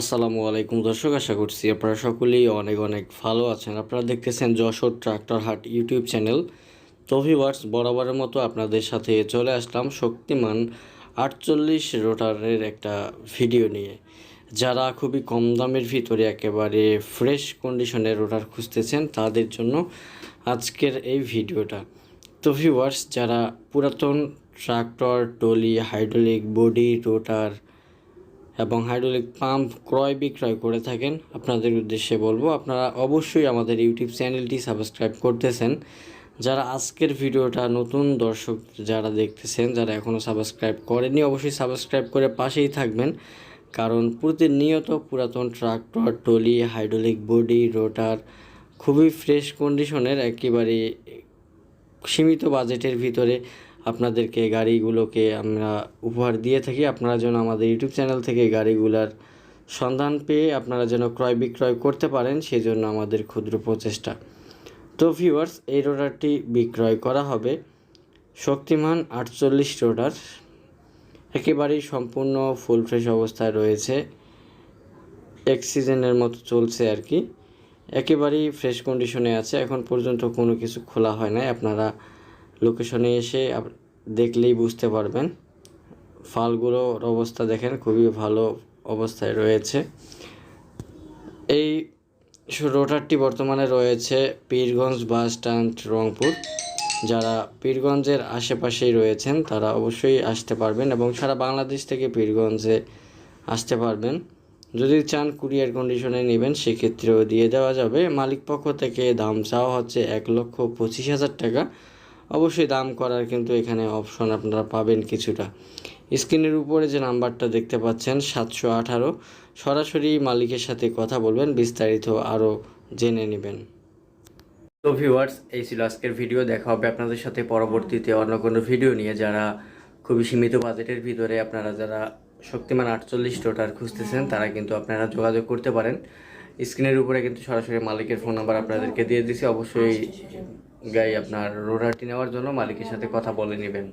আসসালামু আলাইকুম দর্শক, আশা করছি আপনারা সকলেই অনেক অনেক ভালো আছেন। আপনারা দেখতেছেন যশোর ট্রাক্টর হাট ইউটিউব চ্যানেল। তো ভিউয়ার্স বরাবরের মতো আপনাদের সাথে চলে আসলাম শক্তিমান আটচল্লিশ রোটারের একটা ভিডিও নিয়ে। যারা খুবই কম দামের ভিতরে একেবারে ফ্রেশ কন্ডিশনের রোটার খুঁজতেছেন, তাদের জন্য আজকের এই ভিডিওটা তো যারা পুরাতন tractor trolley hydraulic body rotor এবং হাইড্রোলিক পাম্প ক্রয় বিক্রয় করে থাকেন। আপনাদের উদ্দেশ্যে বলব, আপনারা অবশ্যই আমাদের ইউটিউব চ্যানেলটি সাবস্ক্রাইব করতেছেন। যারা আজকের ভিডিওটা নতুন দর্শক যারা দেখতেছেন, যারা এখনও সাবস্ক্রাইব করেনি অবশ্যই সাবস্ক্রাইব করে পাশেই থাকবেন। কারণ প্রতিনিয়ত পুরাতন tractor trolley hydraulic body rotor খুবই ফ্রেশ কন্ডিশনের একেবারে সীমিত বাজেটের ভিতরে আপনাদেরকে গাড়িগুলোকে আমরা উপহার দিয়ে থাকি। আপনারা যেন আমাদের ইউটিউব চ্যানেল থেকে গাড়িগুলার সন্ধান পেয়ে আপনারা যেন ক্রয় বিক্রয় করতে পারেন, সেজন্য আমাদের ক্ষুদ্র প্রচেষ্টা। তো ভিউয়ার্স এই রোডারটি বিক্রয় করা হবে। শক্তিমান আটচল্লিশ রোডার। একেবারেই সম্পূর্ণ ফুল ফ্রেশ অবস্থায় রয়েছে। অক্সিজেনের মতো চলছে আর কি। একেবারেই ফ্রেশ কন্ডিশনে আছে। এখন পর্যন্ত কোনো কিছু খোলা হয় নাই। আপনারা লোকেশনে এসে দেখলেই বুঝতে পারবেন। ফালগুলোর অবস্থা দেখেন, খুবই ভালো অবস্থায় রয়েছে। এই রোটারটি বর্তমানে রয়েছে পীরগঞ্জ বাস স্ট্যান্ড, রংপুর। যারা পীরগঞ্জের আশেপাশেই রয়েছেন, তারা অবশ্যই আসতে পারবেন এবং সারা বাংলাদেশ থেকে পীরগঞ্জে আসতে পারবেন। যদি চান কুরিয়ার কন্ডিশনে নেবেন, সেক্ষেত্রেও দিয়ে দেওয়া যাবে। মালিক পক্ষ থেকে দাম চাওয়া হচ্ছে এক লক্ষ পঁচিশ হাজার টাকা। অবশ্যই দাম করার কিন্তু এখানে অপশন আপনারা পাবেন কিছুটা। স্ক্রিনের উপরে যে নাম্বারটা দেখতে পাচ্ছেন, সাতশো আঠারো, সরাসরি মালিকের সাথে কথা বলবেন, বিস্তারিত আরও জেনে নেবেন। তো ভিউয়ার্স এই ছিল আজকের ভিডিও দেখা হবে আপনাদের সাথে পরবর্তীতে অন্য কোনো ভিডিও নিয়ে। যারা খুবই সীমিত বাজেটের ভিতরে আপনারা যারা শক্তিমান আটচল্লিশ টোটার খুঁজতেছেন, তারা কিন্তু আপনারা যোগাযোগ করতে পারেন। স্ক্রিনের উপরে কিন্তু সরাসরি মালিকের ফোন নাম্বার আপনাদেরকে দিয়ে দিছি। অবশ্যই গাই আপনার রোডারটি নেওয়ার জন্য মালিকের সাথে কথা বলে নেবেন।